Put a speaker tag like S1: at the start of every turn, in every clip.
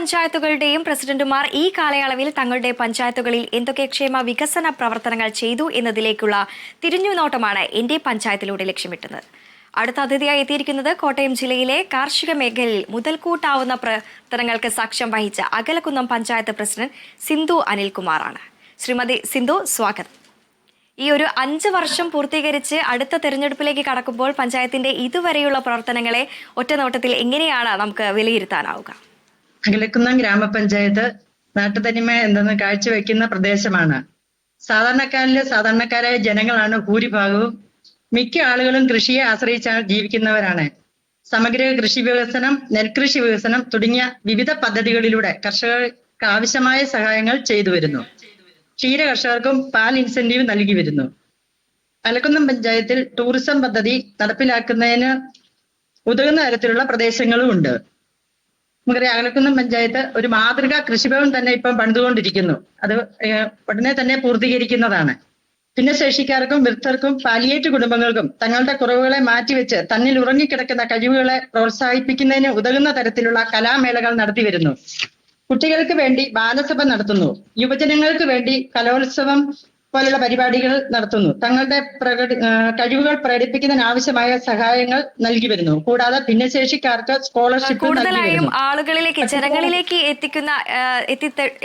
S1: പഞ്ചായത്തുകളുടെയും പ്രസിഡന്റുമാർ ഈ കാലയളവിൽ തങ്ങളുടെ പഞ്ചായത്തുകളിൽ എന്തൊക്കെ ക്ഷേമ വികസന പ്രവർത്തനങ്ങൾ ചെയ്തു എന്നതിലേക്കുള്ള തിരിഞ്ഞുനോട്ടമാണ് എന്റെ പഞ്ചായത്തിലൂടെ ലക്ഷ്യമിട്ടുന്നത്. അടുത്ത അതിഥിയായി എത്തിയിരിക്കുന്നത് കോട്ടയം ജില്ലയിലെ കാർഷിക മേഖലയിൽ മുതൽക്കൂട്ടാവുന്ന പ്രവർത്തനങ്ങൾക്ക് സാക്ഷ്യം വഹിച്ച അകലക്കുന്നം പഞ്ചായത്ത് പ്രസിഡന്റ് സിന്ധു അനിൽകുമാറാണ്. ശ്രീമതി സിന്ധു സ്വാഗതം. ഈ ഒരു അഞ്ച് വർഷം പൂർത്തീകരിച്ച് അടുത്ത തെരഞ്ഞെടുപ്പിലേക്ക് കടക്കുമ്പോൾ പഞ്ചായത്തിന്റെ ഇതുവരെയുള്ള പ്രവർത്തനങ്ങളെ ഒറ്റനോട്ടത്തിൽ എങ്ങനെയാണ് നമുക്ക് വിലയിരുത്താനാവുക?
S2: അകലക്കുന്നം ഗ്രാമപഞ്ചായത്ത് നാട്ടുതനിമ എന്തെന്ന് കാഴ്ചവെക്കുന്ന പ്രദേശമാണ്. സാധാരണക്കാരിലെ സാധാരണക്കാരായ ജനങ്ങളാണ് ഭൂരിഭാഗവും. മിക്ക ആളുകളും കൃഷിയെ ആശ്രയിച്ചാണ് ജീവിക്കുന്നവരാണ്. സമഗ്ര കൃഷി വികസനം നെൽകൃഷി വികസനം തുടങ്ങിയ വിവിധ പദ്ധതികളിലൂടെ കർഷകർക്ക് ആവശ്യമായ സഹായങ്ങൾ ചെയ്തു വരുന്നു. ക്ഷീര കർഷകർക്കും പാൽ ഇൻസെന്റീവ് നൽകി വരുന്നു. അലക്കുന്നം പഞ്ചായത്തിൽ ടൂറിസം പദ്ധതി നടപ്പിലാക്കുന്നതിന് ഉതകുന്ന തരത്തിലുള്ള പ്രദേശങ്ങളും ഉണ്ട്. നമുക്കറിയാം അകലക്കുന്നം പഞ്ചായത്ത് ഒരു മാതൃക കൃഷിഭവൻ തന്നെ ഇപ്പം പണിതുകൊണ്ടിരിക്കുന്നു. അത് ഉടനെ തന്നെ പൂർത്തീകരിക്കുന്നതാണ്. ഭിന്നശേഷിക്കാർക്കും വൃദ്ധർക്കും പാലിയേറ്റ് കുടുംബങ്ങൾക്കും തങ്ങളുടെ കുറവുകളെ മാറ്റിവെച്ച് തന്നിൽ ഉറങ്ങിക്കിടക്കുന്ന കഴിവുകളെ പ്രോത്സാഹിപ്പിക്കുന്നതിന് ഉതകുന്ന തരത്തിലുള്ള കലാമേളകൾ നടത്തി വരുന്നു. കുട്ടികൾക്ക് വേണ്ടി ബാലസഭ നടത്തുന്നു. യുവജനങ്ങൾക്ക് വേണ്ടി കലോത്സവം പോലുള്ള പരിപാടികൾ നടത്തുന്നു. തങ്ങളുടെ പ്രകടി കഴിവുകൾ പ്രകടിപ്പിക്കുന്നതിന് ആവശ്യമായ സഹായങ്ങൾ നൽകി വരുന്നു. കൂടാതെ ഭിന്നശേഷിക്കാർക്ക് സ്കോളർഷിപ്പ്
S1: കൂടുതലായും ആളുകളിലേക്ക് ജനങ്ങളിലേക്ക് എത്തിക്കുന്ന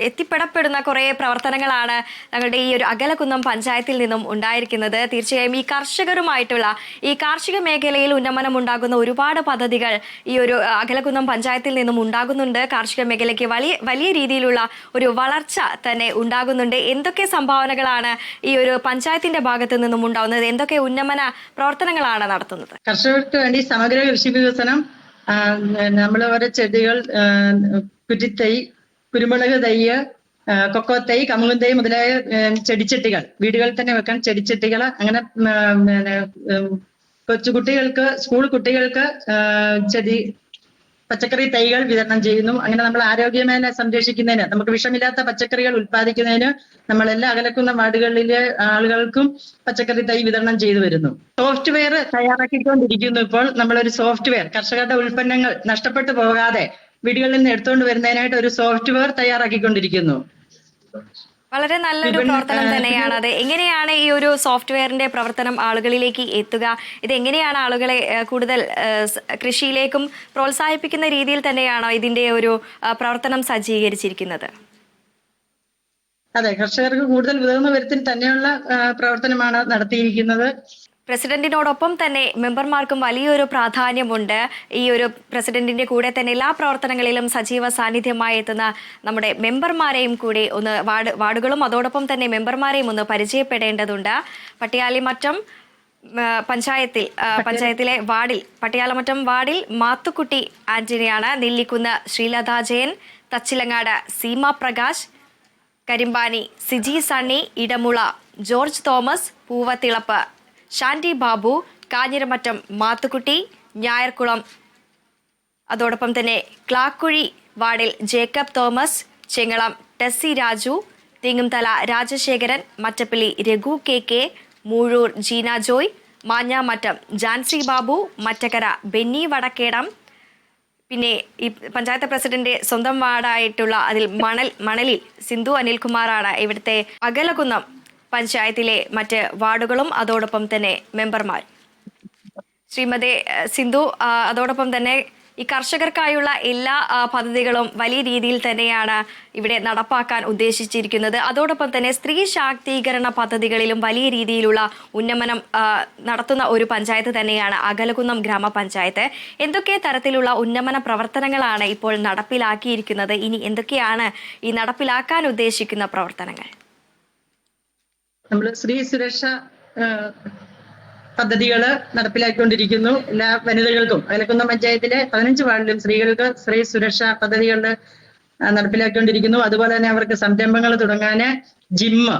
S1: എത്തിപ്പെടപ്പെടുന്ന കുറെ പ്രവർത്തനങ്ങളാണ് ഞങ്ങളുടെ ഈ ഒരു അകലക്കുന്നം പഞ്ചായത്തിൽ നിന്നും ഉണ്ടായിരിക്കുന്നത്. തീർച്ചയായും ഈ കർഷകരുമായിട്ടുള്ള ഈ കാർഷിക മേഖലയിൽ ഉന്നമനം ഉണ്ടാകുന്ന ഒരുപാട് പദ്ധതികൾ ഈ ഒരു അകലകുന്നം അകലക്കുന്നം പഞ്ചായത്തിൽ നിന്നും ഉണ്ടാകുന്നുണ്ട്. കാർഷിക മേഖലയ്ക്ക് വലിയ വലിയ രീതിയിലുള്ള ഒരു വളർച്ച തന്നെ ഉണ്ടാകുന്നുണ്ട്. എന്തൊക്കെ സംഭാവനകളാണ് ഈ ഒരു പഞ്ചായത്തിന്റെ ഭാഗത്ത് നിന്നും ഉണ്ടാവുന്നത്? എന്തൊക്കെ ഉന്നമന പ്രവർത്തനങ്ങളാണ് നടത്തുന്നത്?
S2: കർഷകർക്ക് വേണ്ടി സമഗ്ര കൃഷി വികസനം നമ്മൾ ഓരോ ചെടികൾ കുറ്റിത്തൈ കുരുമുളക് തൈ കൊക്കോ തൈ കമുകും തൈ മുതലായ ചെടിച്ചട്ടികൾ വീടുകളിൽ തന്നെ വെക്കാൻ ചെടിച്ചട്ടികൾ അങ്ങനെ കൊച്ചു കുട്ടികൾക്ക് സ്കൂൾ കുട്ടികൾക്ക് ചെടി പച്ചക്കറി തൈകൾ വിതരണം ചെയ്യുന്നു. അങ്ങനെ നമ്മൾ ആരോഗ്യമേനെ സംരക്ഷിക്കുന്നതിന് നമുക്ക് വിഷമില്ലാത്ത പച്ചക്കറികൾ ഉൽപ്പാദിക്കുന്നതിന് നമ്മൾ എല്ലാ അകലക്കുന്ന വാർഡുകളിലെ ആളുകൾക്കും പച്ചക്കറി തൈ വിതരണം ചെയ്തു വരുന്നു. സോഫ്റ്റ്വെയർ തയ്യാറാക്കിക്കൊണ്ടിരിക്കുന്നു ഇപ്പോൾ നമ്മളൊരു സോഫ്റ്റ്വെയർ കർഷകരുടെ ഉൽപ്പന്നങ്ങൾ നഷ്ടപ്പെട്ടു പോകാതെ വീടുകളിൽ നിന്ന് എടുത്തുകൊണ്ട് വരുന്നതിനായിട്ട് ഒരു സോഫ്റ്റ്വെയർ തയ്യാറാക്കിക്കൊണ്ടിരിക്കുന്നു.
S1: വളരെ നല്ലൊരു പ്രവർത്തനം തന്നെയാണ് അത് എങ്ങനെയാണ് ഈ ഒരു സോഫ്റ്റ്വെയറിന്റെ പ്രവർത്തനം ആളുകളിലേക്ക് എത്തുക? ഇത് എങ്ങനെയാണ് ആളുകളെ കൂടുതൽ കൃഷിയിലേക്കും പ്രോത്സാഹിപ്പിക്കുന്ന രീതിയിൽ തന്നെയാണോ ഇതിന്റെ ഒരു പ്രവർത്തനം സജ്ജീകരിച്ചിരിക്കുന്നത്?
S2: അതെ കർഷകർക്ക് കൂടുതൽ ഉതകുന്ന വരുത്തി തന്നെയുള്ള പ്രവർത്തനമാണ് നടത്തിയിരിക്കുന്നത്.
S1: പ്രസിഡന്റിനോടൊപ്പം തന്നെ മെമ്പർമാർക്കും വലിയൊരു പ്രാധാന്യമുണ്ട്. ഈ ഒരു പ്രസിഡന്റിന്റെ കൂടെ തന്നെ എല്ലാ പ്രവർത്തനങ്ങളിലും സജീവ സാന്നിധ്യമായി എത്തുന്ന നമ്മുടെ മെമ്പർമാരെയും കൂടി ഒന്ന് വാർഡ് വാർഡുകളും അതോടൊപ്പം തന്നെ മെമ്പർമാരെയും ഒന്ന് പരിചയപ്പെടേണ്ടതുണ്ട്. പട്ടിയാലിമറ്റം പഞ്ചായത്തിൽ പഞ്ചായത്തിലെ വാർഡിൽ പട്ടിയാലമറ്റം വാർഡിൽ Mathukutty ആന്റണിയാണ്. Nellikunnu Sreelatha Jayan Thachilangad Seema Prakash Karimpani Siji Sunny Edamula George Thomas Poovathilappu Shandy Babu Kanjiramattom Mathukutty Njayarkulam അതോടൊപ്പം തന്നെ ക്ലാക്കുഴി വാർഡിൽ Jacob Thomas Chengalam Tessy Raju Thingumthala Rajasekharan Mattappally Raghu K K Moozhoor Jeena Joy Manjamattom Jancy Babu Mattakkara Benny Vadakkedam. പിന്നെ ഈ panchayat president സ്വന്തം വാർഡായിട്ടുള്ള അതിൽ മണൽ മണലിൽ സിന്ധു അനിൽകുമാറാണ് ഇവിടുത്തെ അകലകുന്നം പഞ്ചായത്തിലെ മറ്റ് വാർഡുകളും അതോടൊപ്പം തന്നെ മെമ്പർമാർ. ശ്രീമതി സിന്ധു അതോടൊപ്പം തന്നെ ഈ കർഷകർക്കായുള്ള എല്ലാ പദ്ധതികളും വലിയ രീതിയിൽ തന്നെയാണ് ഇവിടെ നടപ്പാക്കാൻ ഉദ്ദേശിച്ചിരിക്കുന്നത്. അതോടൊപ്പം തന്നെ സ്ത്രീ ശാക്തീകരണ പദ്ധതികളിലും വലിയ രീതിയിലുള്ള ഉന്നമനം നടത്തുന്ന ഒരു പഞ്ചായത്ത് തന്നെയാണ് അകലകുന്നം ഗ്രാമപഞ്ചായത്ത്. എന്തൊക്കെ തരത്തിലുള്ള ഉന്നമന പ്രവർത്തനങ്ങളാണ് ഇപ്പോൾ നടപ്പിലാക്കിയിരിക്കുന്നത്? ഇനി എന്തൊക്കെയാണ് ഈ നടപ്പിലാക്കാൻ ഉദ്ദേശിക്കുന്ന പ്രവർത്തനങ്ങൾ?
S2: നമ്മൾ സ്ത്രീ സുരക്ഷ പദ്ധതികൾ നടപ്പിലാക്കിക്കൊണ്ടിരിക്കുന്നു എല്ലാ വനിതകൾക്കും. അയലക്കുന്നം പഞ്ചായത്തിലെ പതിനഞ്ച് വാർഡിലും സ്ത്രീകൾക്ക് സ്ത്രീ സുരക്ഷ പദ്ധതികൾ നടപ്പിലാക്കിക്കൊണ്ടിരിക്കുന്നു. അതുപോലെ തന്നെ അവർക്ക് സംരംഭങ്ങൾ തുടങ്ങാന് ജിമ്മ്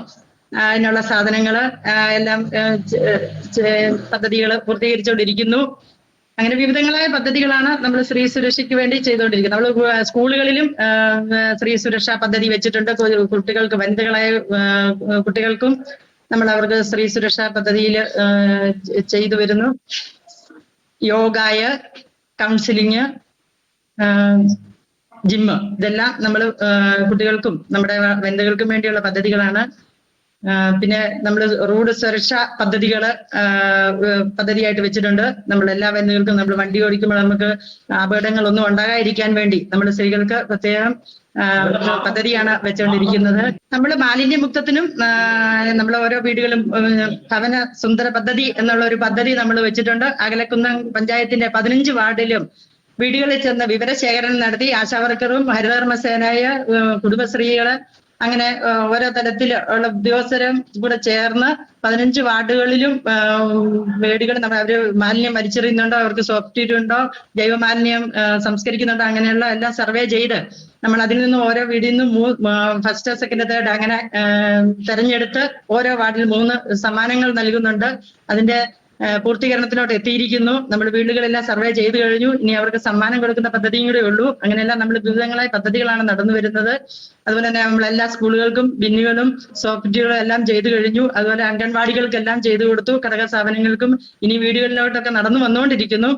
S2: അതിനുള്ള സാധനങ്ങൾ എല്ലാം പദ്ധതികൾ പൂർത്തീകരിച്ചുകൊണ്ടിരിക്കുന്നു അങ്ങനെ വിവിധങ്ങളായ പദ്ധതികളാണ് നമ്മൾ സ്ത്രീ സുരക്ഷയ്ക്ക് വേണ്ടി ചെയ്തുകൊണ്ടിരിക്കുന്നത് നമ്മൾ സ്കൂളുകളിലും സ്ത്രീ സുരക്ഷാ പദ്ധതി വെച്ചിട്ടുണ്ട്. കുട്ടികൾക്ക് വനിതകളായ കുട്ടികൾക്കും നമ്മൾ അവർക്ക് സ്ത്രീ സുരക്ഷാ പദ്ധതിയിൽ ചെയ്തു വരുന്നു. യോഗായ കൗൺസിലിങ് ജിമ്മ്. ഇതെല്ലാം നമ്മൾ കുട്ടികൾക്കും നമ്മുടെ വനിതകൾക്കും വേണ്ടിയുള്ള പദ്ധതികളാണ് പിന്നെ നമ്മൾ റോഡ് സുരക്ഷാ പദ്ധതികൾ പദ്ധതിയായിട്ട് വെച്ചിട്ടുണ്ട്. നമ്മൾ എല്ലാ വനിതകൾക്കും നമ്മൾ വണ്ടി ഓടിക്കുമ്പോൾ നമുക്ക് അപകടങ്ങളൊന്നും ഉണ്ടാകാതിരിക്കാൻ വേണ്ടി നമ്മൾ സ്ത്രീകൾക്ക് പ്രത്യേകം പദ്ധതിയാണ് വെച്ചുകൊണ്ടിരിക്കുന്നത് നമ്മൾ മാലിന്യമുക്തത്തിനും നമ്മൾ ഓരോ വീടുകളും ഭവന സുന്ദര പദ്ധതി എന്നുള്ള ഒരു പദ്ധതി നമ്മൾ വെച്ചിട്ടുണ്ട്. അകലക്കുന്നം പഞ്ചായത്തിന്റെ പതിനഞ്ച് വാർഡിലും വീടുകളിൽ ചെന്ന് വിവരശേഖരണം നടത്തി ആശാവർക്കറും ഹരിതകർമ്മസേനായ കുടുംബശ്രീകൾ അങ്ങനെ ഓരോ തലത്തിൽ ഉള്ള ഉദ്യോഗസ്ഥരും കൂടെ ചേർന്ന് പതിനഞ്ച് വാർഡുകളിലും വേടികൾ നമ്മൾ അവർ മാലിന്യം വലിച്ചെറിയുന്നുണ്ടോ അവർക്ക് സോഫ്റ്റ്വെയർ ഉണ്ടോ ജൈവമാലിന്യം മാലിന്യം സംസ്കരിക്കുന്നുണ്ടോ അങ്ങനെയുള്ള എല്ലാം സർവേ ചെയ്ത് നമ്മൾ അതിൽ നിന്നും ഓരോ വീടിൽ നിന്നും ഫസ്റ്റ് സെക്കൻഡ് തേർഡ് അങ്ങനെ തെരഞ്ഞെടുത്ത് ഓരോ വാർഡിൽ മൂന്ന് സമ്മാനങ്ങൾ നൽകുന്നുണ്ട്. അതിന്റെ പൂർത്തീകരണത്തിലോട്ട് എത്തിയിരിക്കുന്നു. നമ്മൾ വീടുകളെല്ലാം സർവേ ചെയ്തു കഴിഞ്ഞു. ഇനി അവർക്ക് സമ്മാനം കൊടുക്കുന്ന പദ്ധതിയും കൂടെ ഉള്ളൂ. അങ്ങനെയെല്ലാം നമ്മൾ വിവിധങ്ങളായ പദ്ധതികളാണ് നടന്നു വരുന്നത്. അതുപോലെ തന്നെ നമ്മൾ എല്ലാ സ്കൂളുകൾക്കും ബിന്നുകളും സോഫ്റ്റുകളും എല്ലാം ചെയ്തു കഴിഞ്ഞു. അതുപോലെ അംഗൻവാടികൾക്കെല്ലാം ചെയ്തു കൊടുത്തു. ഘടക സ്ഥാപനങ്ങൾക്കും ഇനി വീടുകളിലോട്ടൊക്കെ നടന്നു വന്നുകൊണ്ടിരിക്കുന്നു.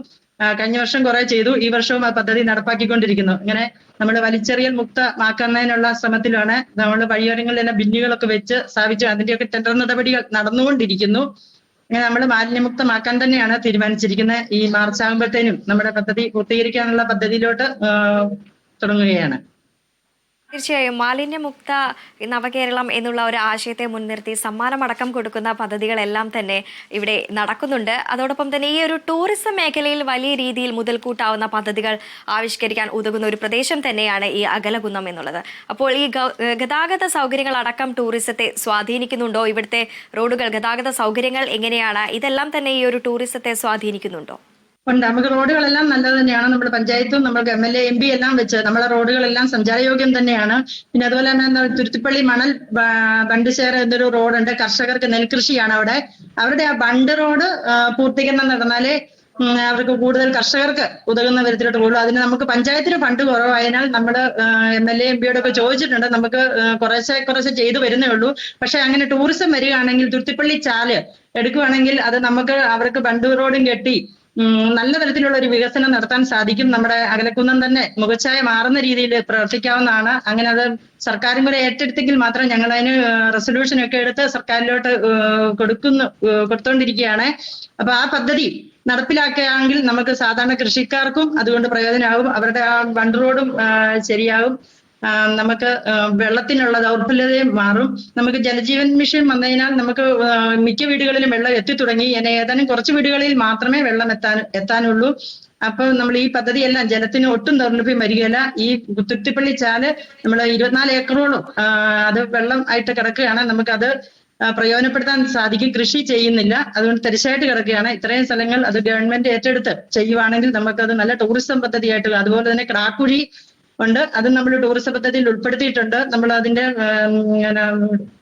S2: കഴിഞ്ഞ വർഷം കുറെ ചെയ്തു. ഈ വർഷവും ആ പദ്ധതി നടപ്പാക്കിക്കൊണ്ടിരിക്കുന്നു. ഇങ്ങനെ നമ്മൾ വലിച്ചെറിയൽ മുക്തമാക്കുന്നതിനുള്ള ശ്രമത്തിലാണ് നമ്മൾ വഴിയോരങ്ങളിലെല്ലാം ബിന്നുകളൊക്കെ വെച്ച് സ്ഥാപിച്ച് അതിന്റെയൊക്കെ ടെൻഡർ നടപടികൾ നടന്നുകൊണ്ടിരിക്കുന്നു. അങ്ങനെ നമ്മൾ മാലിന്യമുക്തമാക്കാൻ തന്നെയാണ് തീരുമാനിച്ചിരിക്കുന്നത്. ഈ മാർച്ച് ആകുമ്പോഴത്തേനും നമ്മുടെ പദ്ധതി പൂർത്തീകരിക്കാനുള്ള പദ്ധതിയിലോട്ട് തുടങ്ങുകയാണ്.
S1: തീർച്ചയായും. മാലിന്യമുക്ത നവകേരളം എന്നുള്ള ഒരു ആശയത്തെ മുൻനിർത്തി സമ്മാനമടക്കം കൊടുക്കുന്ന പദ്ധതികളെല്ലാം തന്നെ ഇവിടെ നടക്കുന്നുണ്ട്. അതോടൊപ്പം തന്നെ ഈ ഒരു ടൂറിസം മേഖലയിൽ വലിയ രീതിയിൽ മുതൽക്കൂട്ടാവുന്ന പദ്ധതികൾ ആവിഷ്കരിക്കാൻ ഉതകുന്ന ഒരു പ്രദേശം തന്നെയാണ് ഈ അകലകുന്നം എന്നുള്ളത്. അപ്പോൾ ഈ ഗതാഗത സൗകര്യങ്ങൾ അടക്കം ടൂറിസത്തെ സ്വാധീനിക്കുന്നുണ്ടോ? ഇവിടുത്തെ റോഡുകൾ ഗതാഗത സൗകര്യങ്ങൾ എങ്ങനെയാണ്? ഇതെല്ലാം തന്നെ ഈ ഒരു ടൂറിസത്തെ സ്വാധീനിക്കുന്നുണ്ടോ?
S2: ഉണ്ട് നമുക്ക് റോഡുകളെല്ലാം നല്ലത് തന്നെയാണ്. നമ്മുടെ പഞ്ചായത്തും നമ്മൾക്ക് M L A M P എല്ലാം വെച്ച് നമ്മുടെ റോഡുകളെല്ലാം സഞ്ചാരയോഗ്യം തന്നെയാണ്. പിന്നെ അതുപോലെ തന്നെ തുരുത്തിപ്പള്ളി മണൽ ബണ്ടിശേര എന്നൊരു റോഡുണ്ട്. കർഷകർക്ക് നെൽകൃഷിയാണ് അവിടെ. അവരുടെ ആ ബണ്ട് റോഡ് പൂർത്തീകരണം നടന്നാലേ അവർക്ക് കൂടുതൽ കർഷകർക്ക് ഉതകുന്ന വിധത്തിലോട്ട് പോകുള്ളൂ. അതിന് നമുക്ക് പഞ്ചായത്തിന് ഫണ്ട് കുറവായതിനാൽ നമ്മൾ എം എൽ എ എം പിയോടൊക്കെ ചോദിച്ചിട്ടുണ്ട്. നമുക്ക് കുറേശ്ശെ കുറേശ്ശെ ചെയ്തു വരുന്നേ ഉള്ളൂ. പക്ഷെ അങ്ങനെ ടൂറിസം വരികയാണെങ്കിൽ തുരുത്തിപ്പള്ളി ചാൽ എടുക്കുവാണെങ്കിൽ അത് നമുക്ക് അവർക്ക് ബണ്ട് റോഡും കെട്ടി നല്ല തരത്തിലുള്ള ഒരു വികസനം നടത്താൻ സാധിക്കും നമ്മുടെ അകലക്കുന്നം തന്നെ. മുഖച്ഛായ മാറുന്ന രീതിയിൽ പ്രവർത്തിക്കാവുന്നതാണ്. അങ്ങനെ അത് സർക്കാരും കൂടെ ഏറ്റെടുത്തെങ്കിൽ മാത്രം ഞങ്ങൾ അതിന് റെസൊല്യൂഷൻ ഒക്കെ എടുത്ത് സർക്കാരിലോട്ട് കൊടുക്കുന്നു കൊടുത്തോണ്ടിരിക്കുകയാണ്. അപ്പൊ ആ പദ്ധതി നടപ്പിലാക്കുകയാണെങ്കിൽ നമുക്ക് സാധാരണ കൃഷിക്കാർക്കും അതുകൊണ്ട് പ്രയോജനമാകും. അവരുടെ ആ ബണ്ട് റോഡും ശരിയാകും. നമുക്ക് വെള്ളത്തിനുള്ള ദൗർബല്യതയും മാറും. നമുക്ക് ജലജീവൻ മിഷൻ വന്നതിനാൽ നമുക്ക് മിക്ക വീടുകളിലും വെള്ളം എത്തിത്തുടങ്ങി. ഇനി ഏതാനും കുറച്ച് വീടുകളിൽ മാത്രമേ വെള്ളം എത്താൻ എത്താനുള്ളൂ. അപ്പൊ നമ്മൾ ഈ പദ്ധതിയെല്ലാം ജലത്തിന് ഒട്ടും ദൗർലഭ്യം വരികയില്ല. ഈ തുത്തിപ്പള്ളി ചാൽ നമ്മൾ ഇരുപത്തിനാല് ഏക്കറോളം അത് വെള്ളം ആയിട്ട് കിടക്കുകയാണ്. നമുക്കത് പ്രയോജനപ്പെടുത്താൻ സാധിക്കും. കൃഷി ചെയ്യുന്നില്ല. അതുകൊണ്ട് തരിശായിട്ട് കിടക്കുകയാണ്. ഇത്രയും സ്ഥലങ്ങൾ അത് ഗവൺമെന്റ് ഏറ്റെടുത്ത് ചെയ്യുവാണെങ്കിൽ നമുക്കത് നല്ല ടൂറിസം പദ്ധതിയായിട്ട് അതുപോലെ തന്നെ ക്രാക്കുഴി ഉണ്ട്. അത് നമ്മൾ ടൂറിസം പദ്ധതിയിൽ ഉൾപ്പെടുത്തിയിട്ടുണ്ട്. നമ്മൾ അതിന്റെ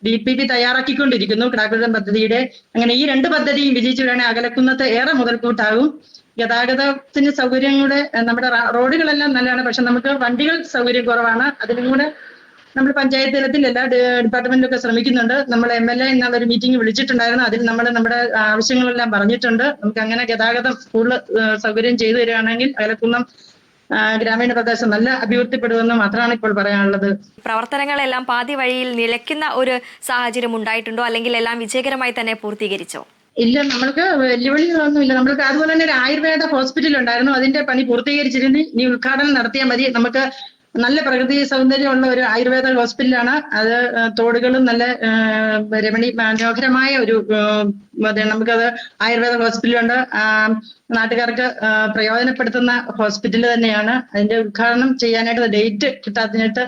S2: ഡി പി പി തയ്യാറാക്കിക്കൊണ്ടിരിക്കുന്നു. ഗതാഗതം പദ്ധതിയുടെ അങ്ങനെ ഈ രണ്ട് പദ്ധതിയും വിജയിച്ചു വരികയാണെങ്കിൽ അകലക്കുന്നത്ത് ഏറെ മുതൽക്കൂട്ടാകും. ഗതാഗതത്തിന് സൗകര്യം കൂടെ നമ്മുടെ റോഡുകളെല്ലാം നല്ലതാണ്. പക്ഷെ നമുക്ക് വണ്ടികൾ സൗകര്യം കുറവാണ്. അതിനും കൂടെ നമ്മൾ പഞ്ചായത്ത് തലത്തിൽ എല്ലാ ഡിപ്പാർട്ട്മെന്റിലും ഒക്കെ ശ്രമിക്കുന്നുണ്ട്. നമ്മൾ എം എൽ എ എന്നുള്ള ഒരു മീറ്റിംഗ് വിളിച്ചിട്ടുണ്ടായിരുന്നു. അതിൽ നമ്മൾ നമ്മുടെ ആവശ്യങ്ങളെല്ലാം പറഞ്ഞിട്ടുണ്ട്. നമുക്ക് അങ്ങനെ ഗതാഗതം കൂടുതൽ സൗകര്യം ചെയ്തു തരികയാണെങ്കിൽ അകലക്കുന്നം ഗ്രാമീണ പ്രദേശം നല്ല അഭിവൃദ്ധിപ്പെടുമെന്ന് മാത്രമാണ് ഇപ്പോൾ പറയാനുള്ളത്.
S1: പ്രവർത്തനങ്ങളെല്ലാം പാതി വഴിയിൽ നിലയ്ക്കുന്ന ഒരു സാഹചര്യം ഉണ്ടായിട്ടുണ്ടോ? അല്ലെങ്കിൽ എല്ലാം വിജയകരമായി തന്നെ പൂർത്തീകരിച്ചോ?
S2: ഇല്ല നമ്മൾക്ക് വെല്ലുവിളികളൊന്നും ഇല്ല നമ്മൾക്ക് അതുപോലെ തന്നെ ഒരു ആയുർവേദ ഹോസ്പിറ്റൽ ഉണ്ടായിരുന്നു. അതിന്റെ പണി പൂർത്തീകരിച്ചിരുന്നു. ഇനി ഉദ്ഘാടനം നടത്തിയാൽ മതി. നമുക്ക് നല്ല പ്രകൃതി സൗന്ദര്യമുള്ള ഒരു ആയുർവേദ ഹോസ്പിറ്റലാണ്. അത് തോടുകളും നല്ല രമണി മനോഹരമായ ഒരു നമുക്കത് ആയുർവേദ ഹോസ്പിറ്റലുണ്ട്. നാട്ടുകാർക്ക് പ്രയോജനപ്പെടുത്തുന്ന ഹോസ്പിറ്റൽ തന്നെയാണ്. അതിന്റെ ഉദ്ഘാടനം ചെയ്യാനായിട്ട് ഡേറ്റ് കിട്ടാത്തിനായിട്ട്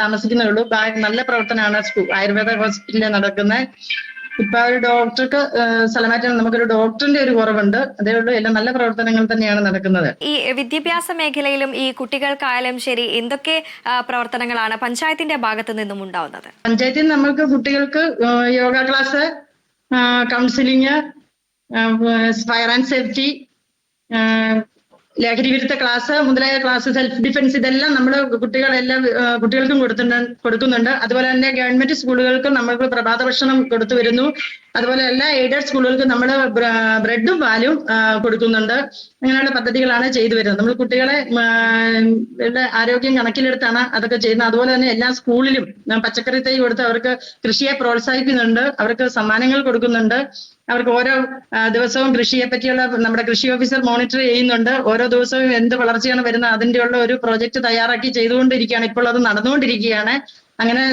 S2: താമസിക്കുന്നേ ഉള്ളൂ. നല്ല പ്രവർത്തനമാണ് ആയുർവേദ ഹോസ്പിറ്റലിൽ നടക്കുന്നത്. ഇപ്പൊ ഒരു ഡോക്ടർക്ക് സ്ഥലമാറ്റം നമുക്കൊരു ഡോക്ടറിന്റെ ഒരു കുറവുണ്ട്. അതേ ഉള്ളൂ എല്ലാം നല്ല പ്രവർത്തനങ്ങൾ തന്നെയാണ് നടക്കുന്നത്.
S1: ഈ വിദ്യാഭ്യാസ മേഖലയിലും ഈ കുട്ടികൾക്കായാലും ശരി എന്തൊക്കെ പ്രവർത്തനങ്ങളാണ് പഞ്ചായത്തിന്റെ ഭാഗത്തു നിന്നും ഉണ്ടാവുന്നത്?
S2: പഞ്ചായത്തിൽ നമ്മൾക്ക് നമുക്ക് കുട്ടികൾക്ക് yoga class counselling fire and safety ലഹരി വിരുദ്ധ ക്ലാസ് മുതലായ ക്ലാസ് സെൽഫ് ഡിഫൻസ് ഇതെല്ലാം നമ്മൾ കുട്ടികളെല്ലാം കുട്ടികൾക്കും കൊടുത്തിട്ടുണ്ട് കൊടുക്കുന്നുണ്ട്. അതുപോലെ തന്നെ ഗവൺമെന്റ് സ്കൂളുകൾക്കും നമ്മൾക്ക് പ്രഭാത ഭക്ഷണം കൊടുത്തു വരുന്നു. അതുപോലെ എല്ലാ എയ്ഡഡ് സ്കൂളുകൾക്കും നമ്മൾ ബ്രെഡും പാലും കൊടുക്കുന്നുണ്ട്. അങ്ങനെയുള്ള പദ്ധതികളാണ് ചെയ്തു വരുന്നത്. നമ്മൾ കുട്ടികളെ ആരോഗ്യം കണക്കിലെടുത്താണ് അതൊക്കെ ചെയ്യുന്നത്. അതുപോലെ തന്നെ എല്ലാ സ്കൂളിലും പച്ചക്കറി തൈ കൊടുത്ത് അവർക്ക് കൃഷിയെ പ്രോത്സാഹിപ്പിക്കുന്നുണ്ട്. അവർക്ക് സമ്മാനങ്ങൾ കൊടുക്കുന്നുണ്ട്. അവർക്ക് ഓരോ ദിവസവും കൃഷിയെ പറ്റിയുള്ള നമ്മുടെ കൃഷി ഓഫീസർ മോണിറ്റർ ചെയ്യുന്നുണ്ട്. ഓരോ ദിവസവും എന്ത് വളർച്ചയാണ് വരുന്നത് അതിന്റെയുള്ള ഒരു പ്രോജക്റ്റ് തയ്യാറാക്കി ചെയ്തുകൊണ്ടിരിക്കുകയാണ്. ഇപ്പോൾ അത് നടന്നുകൊണ്ടിരിക്കുകയാണ്. അങ്ങനെ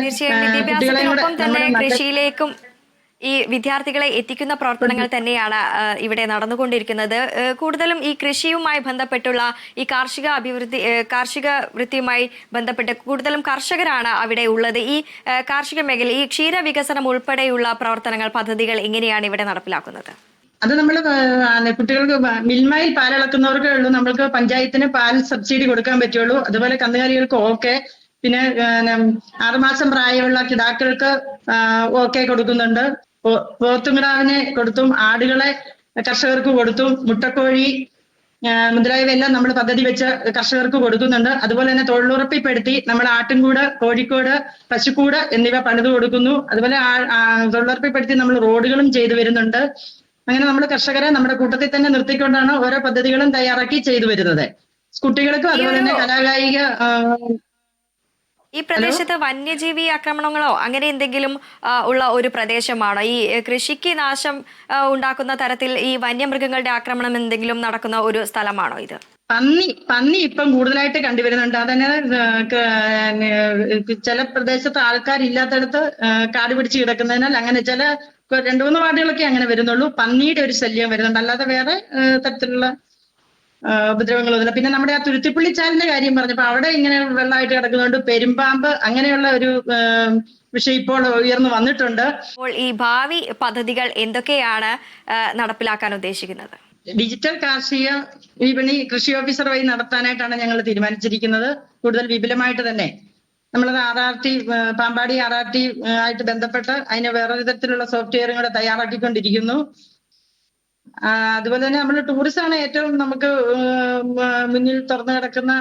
S1: കൃഷിയിലേക്കും ഈ വിദ്യാർത്ഥികളെ എത്തിക്കുന്ന പ്രവർത്തനങ്ങൾ തന്നെയാണ് ഇവിടെ നടന്നുകൊണ്ടിരിക്കുന്നത്. കൂടുതലും ഈ കൃഷിയുമായി ബന്ധപ്പെട്ടുള്ള ഈ കാർഷിക അഭിവൃദ്ധി കാർഷിക വൃത്തിയുമായി ബന്ധപ്പെട്ട് കൂടുതലും കർഷകരാണ് അവിടെ ഉള്ളത്. ഈ കാർഷിക മേഖല ഈ ക്ഷീര വികസനം ഉൾപ്പെടെയുള്ള പ്രവർത്തനങ്ങൾ പദ്ധതികൾ എങ്ങനെയാണ് ഇവിടെ നടപ്പിലാക്കുന്നത്?
S2: അത് നമ്മൾ കുട്ടികൾക്ക് മിൽമയിൽ പാലിളക്കുന്നവർക്കേ ഉള്ളൂ. നമ്മൾക്ക് പഞ്ചായത്തിന് പാൽ സബ്സിഡി കൊടുക്കാൻ പറ്റുള്ളൂ. അതുപോലെ കന്നുകാലികൾക്ക് ഓക്കെ പിന്നെ ആറുമാസം പ്രായമുള്ള കിടാക്കൾക്ക് ഓക്കെ കൊടുക്കുന്നുണ്ട്. പോത്തുമിടാവിനെ കൊടുത്തും ആടുകളെ കർഷകർക്ക് കൊടുത്തും മുട്ടക്കോഴി മുതലായവയെല്ലാം നമ്മൾ പദ്ധതി വെച്ച് കർഷകർക്ക് കൊടുക്കുന്നുണ്ട്. അതുപോലെ തന്നെ തൊഴിലുറപ്പിപ്പെടുത്തി നമ്മൾ ആട്ടിൻകൂട് കോഴിക്കോട് പശുക്കൂട് എന്നിവ പണിത് കൊടുക്കുന്നു. അതുപോലെ തൊഴിലുറപ്പിപ്പെടുത്തി നമ്മൾ റോഡുകളും ചെയ്തു വരുന്നുണ്ട്. അങ്ങനെ നമ്മൾ കർഷകരെ നമ്മുടെ കൂട്ടത്തിൽ തന്നെ നിർത്തിക്കൊണ്ടാണ് ഓരോ പദ്ധതികളും തയ്യാറാക്കി ചെയ്തു വരുന്നത്. കുട്ടികൾക്കും അതുപോലെ തന്നെ കലാകായിക
S1: ഈ പ്രദേശത്ത് വന്യജീവി ആക്രമണങ്ങളോ അങ്ങനെ എന്തെങ്കിലും ഉള്ള ഒരു പ്രദേശമാണോ? ഈ കൃഷിക്ക് നാശം ഉണ്ടാക്കുന്ന തരത്തിൽ ഈ വന്യമൃഗങ്ങളുടെ ആക്രമണം എന്തെങ്കിലും നടക്കുന്ന ഒരു സ്ഥലമാണോ ഇത്?
S2: പന്നി പന്നി ഇപ്പം കൂടുതലായിട്ട് കണ്ടുവരുന്നുണ്ട്. അതന്നെ ചില പ്രദേശത്ത് ആൾക്കാരില്ലാത്തടത്ത് കാട് പിടിച്ച് കിടക്കുന്നതിനാൽ അങ്ങനെ ചില രണ്ടു മൂന്ന് വാർഡുകളൊക്കെ അങ്ങനെ വരുന്നുള്ളൂ. പന്നിയുടെ ഒരു ശല്യം വരുന്നുണ്ട്. അല്ലാതെ വേറെ തരത്തിലുള്ള ഉപദ്രവങ്ങളൊന്നുമില്ല പിന്നെ നമ്മുടെ ആ തുരുത്തിപ്പുള്ളിച്ചാലിന്റെ കാര്യം പറഞ്ഞപ്പോൾ അവിടെ ഇങ്ങനെ വെള്ളമായിട്ട് കിടക്കുന്നുണ്ട് പെരുമ്പാമ്പ് അങ്ങനെയുള്ള ഒരു വിഷയം ഇപ്പോൾ ഉയർന്നു വന്നിട്ടുണ്ട്.
S1: അപ്പോൾ ഈ ഭാവി പദ്ധതികൾ എന്തൊക്കെയാണ് നടപ്പിലാക്കാൻ ഉദ്ദേശിക്കുന്നത്?
S2: ഡിജിറ്റൽ കാർഷിക വിപണി കൃഷി ഓഫീസർ വഴി നടത്താനായിട്ടാണ് ഞങ്ങൾ തീരുമാനിച്ചിരിക്കുന്നത്. കൂടുതൽ വിപുലമായിട്ട് തന്നെ. നമ്മളത് R R T Pampady R R T ആയിട്ട് ബന്ധപ്പെട്ട് അതിന് വേറൊരു തരത്തിലുള്ള സോഫ്റ്റ്വെയറും കൂടെ തയ്യാറാക്കിക്കൊണ്ടിരിക്കുന്നു. അതുപോലെ തന്നെ നമ്മൾ ടൂറിസം ആണ് ഏറ്റവും നമുക്ക് മുന്നിൽ തുറന്നു കിടക്കുന്ന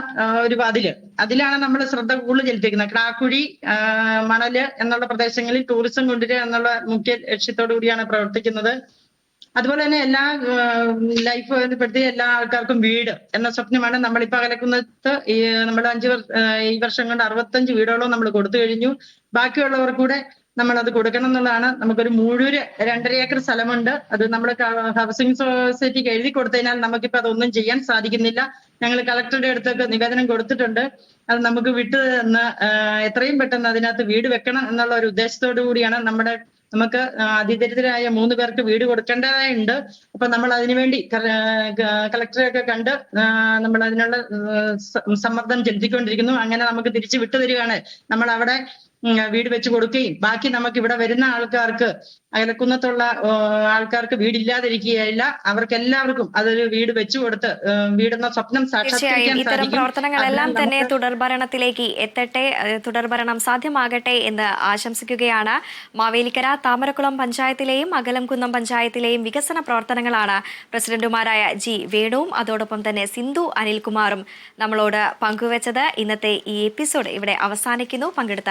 S2: ഒരു വാതിൽ. അതിലാണ് നമ്മൾ ശ്രദ്ധ കൂടുതൽ ചെലുത്തിക്കുന്നത് ക്രാക്കുഴി ആ, മണൽ എന്നുള്ള പ്രദേശങ്ങളിൽ ടൂറിസം കൊണ്ടുവരിക എന്നുള്ള മുഖ്യ ലക്ഷ്യത്തോടു കൂടിയാണ് പ്രവർത്തിക്കുന്നത്. അതുപോലെ തന്നെ എല്ലാ ലൈഫ് ബന്ധപ്പെടുത്തി എല്ലാ ആൾക്കാർക്കും വീട് എന്ന സ്വപ്നമാണ് നമ്മളിപ്പോ അകലക്കുന്നത് ഈ നമ്മുടെ അഞ്ചു ഈ വർഷം കൊണ്ട് അറുപത്തഞ്ച് വീടുകളോ നമ്മൾ കൊടുത്തു കഴിഞ്ഞു. ബാക്കിയുള്ളവർ കൂടെ നമ്മൾ അത് കൊടുക്കണം എന്നുള്ളതാണ്. നമുക്കൊരു മുഴുവൻ രണ്ടര ഏക്കർ സ്ഥലമുണ്ട്. അത് നമ്മൾ ഹൗസിംഗ് സൊസൈറ്റിക്ക് എഴുതി കൊടുത്തതിനാൽ നമുക്കിപ്പോൾ അതൊന്നും ചെയ്യാൻ സാധിക്കുന്നില്ല. ഞങ്ങൾ കളക്ടറുടെ അടുത്തൊക്കെ നിവേദനം കൊടുത്തിട്ടുണ്ട്. അത് നമുക്ക് വിട്ടു തന്ന് എത്രയും പെട്ടെന്ന് അതിനകത്ത് വീട് വെക്കണം എന്നുള്ള ഒരു ഉദ്ദേശത്തോടു കൂടിയാണ് നമ്മുടെ നമുക്ക് അതിദരിദ്രരായ മൂന്ന് പേർക്ക് വീട് കൊടുക്കേണ്ടതായുണ്ട്. അപ്പൊ നമ്മൾ അതിനുവേണ്ടി കളക്ടറെ ഒക്കെ കണ്ട് നമ്മൾ അതിനുള്ള സമ്മർദ്ദം ചെലുത്തിക്കൊണ്ടിരിക്കുന്നു അങ്ങനെ നമുക്ക് തിരിച്ചു വിട്ടു തരികയാണ്. നമ്മൾ അവിടെ വീട് വെച്ച് കൊടുക്കുകയും. ബാക്കി നമുക്ക് ഇവിടെ വരുന്ന ആൾക്കാർക്ക് അയലക്കുന്നത്തുള്ള ആൾക്കാർക്ക് വീടില്ലാതിരിക്കുകയില്ല. അവർക്ക് എല്ലാവർക്കും അതൊരു വീട് വെച്ചു കൊടുത്ത് വീടെന്ന സ്വപ്നം
S1: തീർച്ചയായും
S2: സാക്ഷാത്കരിക്കാൻ
S1: ഇത്തരം പ്രവർത്തനങ്ങളെല്ലാം തന്നെ തുടർഭരണത്തിലേക്ക് എത്തട്ടെ തുടർഭരണം സാധ്യമാകട്ടെ എന്ന് ആശംസിക്കുകയാണ് മാവേലിക്കര താമരക്കുളം പഞ്ചായത്തിലെയും അകലംകുന്നം പഞ്ചായത്തിലെയും വികസന പ്രവർത്തനങ്ങളാണ് പ്രസിഡന്റുമാരായ ജി വേണുവും അതോടൊപ്പം തന്നെ സിന്ധു അനിൽകുമാറും നമ്മളോട് പങ്കുവച്ചത്. ഇന്നത്തെ ഈ എപ്പിസോഡ് ഇവിടെ അവസാനിക്കുന്നു. പങ്കെടുത്ത